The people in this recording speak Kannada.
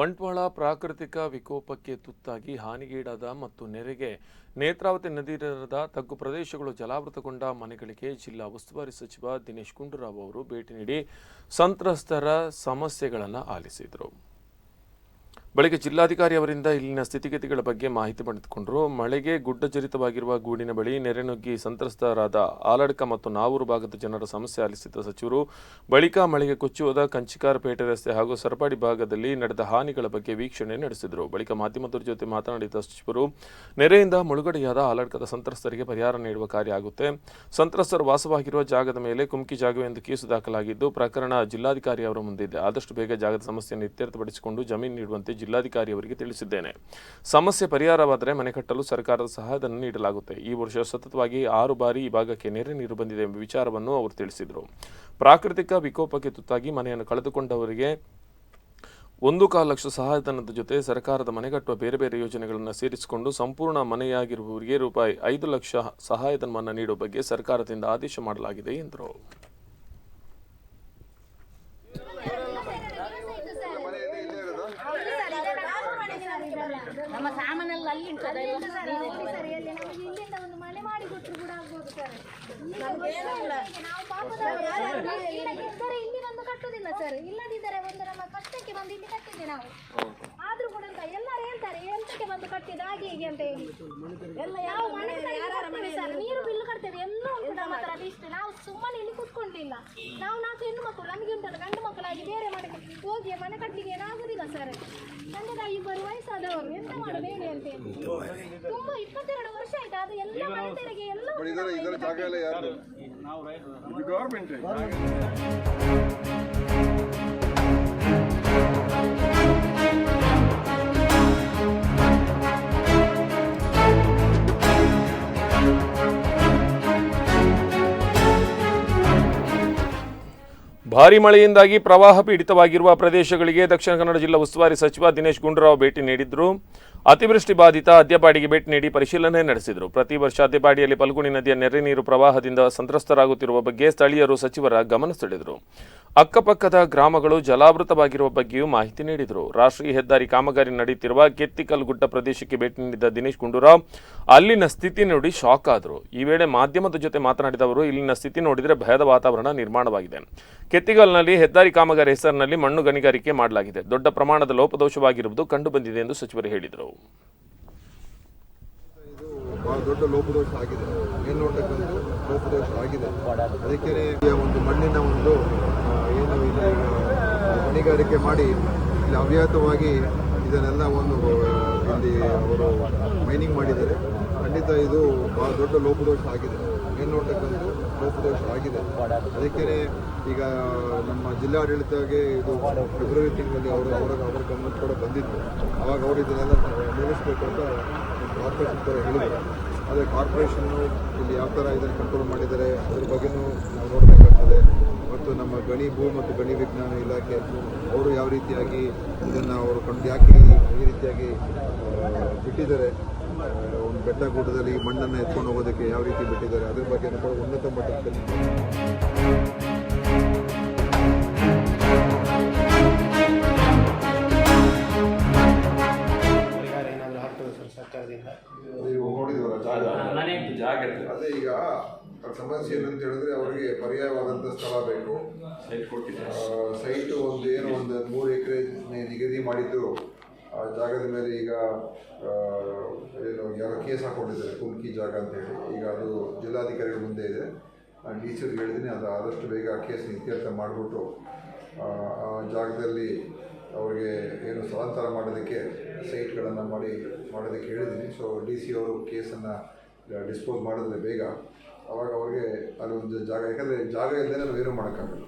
ಬಂಟ್ವಾಳ ಪ್ರಾಕೃತಿಕ ವಿಕೋಪಕ್ಕೆ ತುತ್ತಾಗಿ ಹಾನಿಗೀಡಾದ ಮತ್ತು ನೆರೆಗೆ ನೇತ್ರಾವತಿ ನದಿ ತಗ್ಗು ಪ್ರದೇಶಗಳು ಜಲಾವೃತಗೊಂಡ ಮನೆಗಳಿಗೆ ಜಿಲ್ಲಾ ಉಸ್ತುವಾರಿ ಸಚಿವ ದಿನೇಶ್ ಗುಂಡೂರಾವ್ ಅವರು ಭೇಟಿ ನೀಡಿ ಸಂತ್ರಸ್ತರ ಸಮಸ್ಯೆಗಳನ್ನು ಆಲಿಸಿದರು. ಬಳಿಕ ಜಿಲ್ಲಾಧಿಕಾರಿ ಅವರಿಂದ ಇಲ್ಲಿನ ಸ್ಥಿತಿಗತಿಗಳ ಬಗ್ಗೆ ಮಾಹಿತಿ ಪಡೆದುಕೊಂಡರು. ಮಳೆಗೆ ಗುಡ್ಡಜರಿತವಾಗಿರುವ ಗೂಡಿನ ಬಳಿ ನೆರೆನುಗ್ಗಿ ಸಂತ್ರಸ್ತರಾದ ಆಲಡ್ಕ ಮತ್ತು ನಾವೂರು ಭಾಗದ ಜನರ ಸಮಸ್ಯೆ ಆಲಿಸಿದ ಸಚಿವರು, ಬಳಿಕ ಮಳೆಗೆ ಕೊಚ್ಚುವುದ ಕಂಚಿಕಾರಪೇಟೆ ರಸ್ತೆ ಹಾಗೂ ಸರಪಾಡಿ ಭಾಗದಲ್ಲಿ ನಡೆದ ಹಾನಿಗಳ ಬಗ್ಗೆ ವೀಕ್ಷಣೆ ನಡೆಸಿದರು. ಬಳಿಕ ಮಾಧ್ಯಮದವರ ಜೊತೆ ಮಾತನಾಡಿದ ಸಚಿವರು, ನೆರೆಯಿಂದ ಮುಳುಗಡೆಯಾದ ಆಲಡ್ಕದ ಸಂತ್ರಸ್ತರಿಗೆ ಪರಿಹಾರ ನೀಡುವ ಕಾರ್ಯ ಆಗುತ್ತೆ. ಸಂತ್ರಸ್ತರು ವಾಸವಾಗಿರುವ ಜಾಗದ ಮೇಲೆ ಕುಮ್ಕಿ ಜಾಗವೆಂದು ಕೇಸು ದಾಖಲಾಗಿದ್ದು, ಪ್ರಕರಣ ಜಿಲ್ಲಾಧಿಕಾರಿ ಅವರ ಮುಂದಿದೆ ಆದಷ್ಟು ಬೇಗ ಜಾಗದ ಸಮಸ್ಯೆಯನ್ನು ಇತ್ಯರ್ಥಪಡಿಸಿಕೊಂಡು ಜಮೀನು ನೀಡುವಂತೆ ಜಿಲ್ಲಾಧಿಕಾರಿ ಅವರಿಗೆ ತಿಳಿಸಿದ್ದೇನೆ. ಸಮಸ್ಯೆ ಪರಿಹಾರವಾದರೆ ಮನೆ ಕಟ್ಟಲು ಸರ್ಕಾರದ ಸಹಾಯಧನ ನೀಡಲಾಗುತ್ತೆ. ಈ ವರ್ಷ ಸತತವಾಗಿ ಆರು ಬಾರಿ ಈ ಭಾಗಕ್ಕೆ ನೆರೆ ನೀರು ಬಂದಿದೆ ಎಂಬ ವಿಚಾರವನ್ನು ಅವರು ತಿಳಿಸಿದರು. ಪ್ರಾಕೃತಿಕ ವಿಕೋಪಕ್ಕೆ ತುತ್ತಾಗಿ ಮನೆಯನ್ನು ಕಳೆದುಕೊಂಡವರಿಗೆ ಒಂದು ಕಾಲು ಲಕ್ಷ ಸಹಾಯಧನದ ಜೊತೆ ಸರ್ಕಾರದ ಮನೆ ಕಟ್ಟುವ ಬೇರೆ ಬೇರೆ ಯೋಜನೆಗಳನ್ನು ಸೇರಿಸಿಕೊಂಡು ಸಂಪೂರ್ಣ ಮನೆಯಾಗಿರುವವರಿಗೆ ರೂಪಾಯಿ ಐದು ಲಕ್ಷ ಸಹಾಯಧನವನ್ನು ನೀಡುವ ಬಗ್ಗೆ ಸರ್ಕಾರದಿಂದ ಆದೇಶ ಮಾಡಲಾಗಿದೆ ಎಂದರು. ನಮ್ಮ ಸಾಮಾನೆಲ್ಲ ಅಲ್ಲಿ ಉಂಟು ಇಲ್ಲಿಂದ ಒಂದು ಮನೆ ಮಾಡಿ ಕೊಟ್ಟರು ಕೂಡ ಆಗ್ಬೋದು ಸರ್. ನಾವು ಪಾಪದವರು ಇಲ್ಲದಿದ್ದರೆ ಇಲ್ಲಿ ಬಂದು ಕಟ್ಟುದಿಲ್ಲ ಸರ್. ಇಲ್ಲದಿದ್ದರೆ ಒಂದು ನಮ್ಮ ಕಷ್ಟಕ್ಕೆ ಬಂದು ಇಲ್ಲಿ ಕಟ್ಟಿದ್ದೆ ನಾವು. ಆದ್ರೂ ಕೂಡ ಅಂತ ಎಲ್ಲರೂ ಹೇಳ್ತಾರೆ ಬಂದು ಕಟ್ಟಿದ ಹಾಗೆ ಹೀಗೆ ಅಂತ ಹೇಳಿ. ಎಲ್ಲ ಯಾವ ಮನೆ ಸರ್? ನೀರು ಬಿಲ್ಲು ಕಟ್ತೇವೆ. ಎಲ್ಲ ಉಂಟು ನಮ್ಮ ಹತ್ರ ಇಷ್ಟು ನಾವು ಸುಮ್ಮನೆ ಇಲ್ಲಿ ಕೂತ್ಕೊಂಡಿಲ್ಲ. ನಾವು ನಾಲ್ಕು ಹೆಣ್ಣು ಮಕ್ಕಳು. ನಮಗೆ ಉಂಟಲ್ಲ ಗಂಡು ಮಕ್ಕಳಾಗಿ ಬೇರೆ ಮನೆಗೆ ಹೋಗಿ ಮನೆ ಕಟ್ಟಲಿಕ್ಕೆ ಏನಾಗುದಿಲ್ಲ ಸರ್? ತಂದೆ ತಾಯಿ ಇಬ್ಬರು ವಯಸ್ಸಾದವರು. ಎಂತ ಮಾಡೋದು ಹೇಳಿ ಅಂತ ಹೇಳಿ. ತುಂಬಾ ಇಪ್ಪತ್ತೆರಡು ವರ್ಷ ಆಯ್ತು. ಅದು ಎಲ್ಲ ಮನೆ ತೆರಿಗೆ ಎಲ್ಲ ಇದರ ಭಾರಿ ಮಳೆಯಿಂದಾಗಿ ಪ್ರವಾಹ ಪೀಡಿತವಾಗಿರುವ ಪ್ರದೇಶಗಳಿಗೆ ದಕ್ಷಿಣ ಕನ್ನಡ ಜಿಲ್ಲಾ ಉಸ್ತುವಾರಿ ಸಚಿವ ದಿನೇಶ್ ಗುಂಡೂರಾವ್ ಭೇಟಿ ನೀಡಿದ್ರು. ಅತಿವೃಷ್ಟಿ ಬಾಧಿತ ಅದ್ಯಪಾಡಿಗೆ ಭೇಟಿ ನೀಡಿ ಪರಿಶೀಲನೆ ನಡೆಸಿದರು. ಪ್ರತಿ ವರ್ಷ ಅದ್ಯಪಾಡಿಯಲ್ಲಿ ಫಲ್ಗುಣಿ ನದಿಯ ನೆರೆ ನೀರು ಪ್ರವಾಹದಿಂದ ಸಂತ್ರಸ್ತರಾಗುತ್ತಿರುವ ಬಗ್ಗೆ ಸ್ಥಳೀಯರು ಸಚಿವರ ಗಮನ ಸೆಳೆದರು. ಅಕ್ಕಪಕ್ಕದ ಗ್ರಾಮಗಳು ಜಲಾವೃತವಾಗಿರುವ ಬಗ್ಗೆಯೂ ಮಾಹಿತಿ ನೀಡಿದರು. ರಾಷ್ಟ್ರೀಯ ಹೆದ್ದಾರಿ ಕಾಮಗಾರಿ ನಡೆಯುತ್ತಿರುವ ಕೆತ್ತಿಕಲ್ ಗುಡ್ಡ ಪ್ರದೇಶಕ್ಕೆ ಭೇಟಿ ನೀಡಿದ್ದ ದಿನೇಶ್ ಗುಂಡೂರಾವ್, ಅಲ್ಲಿನ ಸ್ಥಿತಿ ನೋಡಿ ಶಾಕ್ ಆದರು. ಈ ವೇಳೆ ಮಾಧ್ಯಮದ ಜೊತೆ ಮಾತನಾಡಿದ ಅವರು, ಇಲ್ಲಿನ ಸ್ಥಿತಿ ನೋಡಿದರೆ ಭಯದ ವಾತಾವರಣ ನಿರ್ಮಾಣವಾಗಿದೆ. ಕೆತ್ತಿಗಲ್ನಲ್ಲಿ ಹೆದ್ದಾರಿ ಕಾಮಗಾರಿ ಹೆಸರಿನಲ್ಲಿ ಮಣ್ಣು ಗಣಿಗಾರಿಕೆ ಮಾಡಲಾಗಿದೆ. ದೊಡ್ಡ ಪ್ರಮಾಣದ ಲೋಪದೋಷವಾಗಿರುವುದು ಕಂಡುಬಂದಿದೆ ಎಂದು ಸಚಿವರು ಹೇಳಿದರು. ಬಹಳ ದೊಡ್ಡ ಲೋಪದೋಷ ಆಗಿದೆ. ಮೇಲ್ನೋಟಕ್ಕಂತೂ ಲೋಪದೋಷ ಆಗಿದೆ. ಅದಕ್ಕೆ ಒಂದು ಮಣ್ಣಿನ ಒಂದು ಏನು ಇಲ್ಲಿ ಗಣಿಗಾರಿಕೆ ಮಾಡಿ ಇಲ್ಲಿ ಅವ್ಯಾತವಾಗಿ ಇದನ್ನೆಲ್ಲ ಒಂದು ಇಲ್ಲಿ ಅವರು ಮೈನಿಂಗ್ ಮಾಡಿದ್ದಾರೆ. ಖಂಡಿತ ಇದು ಬಹಳ ದೊಡ್ಡ ಲೋಪದೋಷ ಆಗಿದೆ. ಮೇಲ್ನೋಟಕ್ಕಂತೂ ಲೋಪದೋಷ ಆಗಿದೆ. ಅದಕ್ಕೆ ಈಗ ನಮ್ಮ ಜಿಲ್ಲಾಡಳಿತಕ್ಕೆ ಇದು ಫೆಬ್ರವರಿ ತಿಂಗಳಲ್ಲಿ ಅವರು, ಅವರ ಅವರ ಗಮನ ಕೂಡ ಬಂದಿತ್ತು ಅವಾಗ ಅವರು ಇದನ್ನೆಲ್ಲ ನಿಲ್ಲಿಸಬೇಕು ಅಂತ ಕಾರ್ಪೊರೇಷನ್ ಅದೇ ಆದರೆ ಕಾರ್ಪೊರೇಷನ್ನು ಇಲ್ಲಿ ಯಾವ ಥರ ಇದನ್ನು ಕಂಟ್ರೋಲ್ ಮಾಡಿದ್ದಾರೆ, ಅದ್ರ ಬಗ್ಗೆನೂ ನಾವು ನೋಡಬೇಕಾಗ್ತದೆ ಮತ್ತು ನಮ್ಮ ಗಣಿ ಭೂ ಮತ್ತು ಗಣಿ ವಿಜ್ಞಾನ ಇಲಾಖೆ, ಅವರು ಯಾವ ರೀತಿಯಾಗಿ ಇದನ್ನು ಅವರು ಕಂಡು ಯಾಕೆ ಈ- ರೀತಿಯಾಗಿ ಬಿಟ್ಟಿದ್ದಾರೆ? ಒಂದು ಬೆಟ್ಟ ಗುಡ್ಡದಲ್ಲಿ ಮಣ್ಣನ್ನು ಎತ್ಕೊಂಡು ಹೋಗೋದಕ್ಕೆ ಯಾವ ರೀತಿ ಬಿಟ್ಟಿದ್ದಾರೆ? ಅದ್ರ ಬಗ್ಗೆ ಉನ್ನತ ಮಟ್ಟದಲ್ಲಿ ಅದೇ ಈಗ ಸಮಸ್ಯೆ ಏನಂತ ಹೇಳಿದ್ರೆ ಅವರಿಗೆ ಪರ್ಯಾಯವಾದಂಥ ಸ್ಥಳ ಬೇಕು. ಸೈಟ್ ಸೈಟು ಒಂದು ಏನು ಒಂದು ಮೂರು ಎಕರೆ ನಿಗದಿ ಮಾಡಿದ್ದು. ಆ ಜಾಗದ ಮೇಲೆ ಈಗ ಏನು ಯಾರೋ ಕೇಸ್ ಹಾಕೊಂಡಿದ್ದಾರೆ ಕುಮ್ಕಿ ಜಾಗ ಅಂತ ಹೇಳಿ. ಈಗ ಅದು ಜಿಲ್ಲಾಧಿಕಾರಿಗಳ ಮುಂದೆ ಇದೆ. ನಾನು ಡಿ ಸಿ ಹೇಳಿದ್ದೀನಿ ಅದು ಆದಷ್ಟು ಬೇಗ ಆ ಕೇಸ್ ಇತ್ಯರ್ಥ ಮಾಡಿಬಿಟ್ಟು ಆ ಜಾಗದಲ್ಲಿ ಅವರಿಗೆ ಏನು ಸ್ಥಳಾಂತರ ಮಾಡೋದಕ್ಕೆ ಸೈಟ್ಗಳನ್ನು ಮಾಡಿ, ಮಾಡೋದಕ್ಕೆ ಹೇಳಿದ್ದೀನಿ. ಸೊ ಡಿ ಸಿ ಅವರು ಕೇಸನ್ನು ಡಿಸ್ಪೋಸ್ ಮಾಡಿದ್ರೆ ಬೇಗ. ಅವಾಗ ಅವ್ರಿಗೆ ಅಲ್ಲಿ ಒಂದು ಜಾಗ, ಯಾಕಂದರೆ ಜಾಗ ಇಲ್ಲದೆ ನಾವು ಏನೂ ಮಾಡೋಕ್ಕಾಗಲ್ಲ.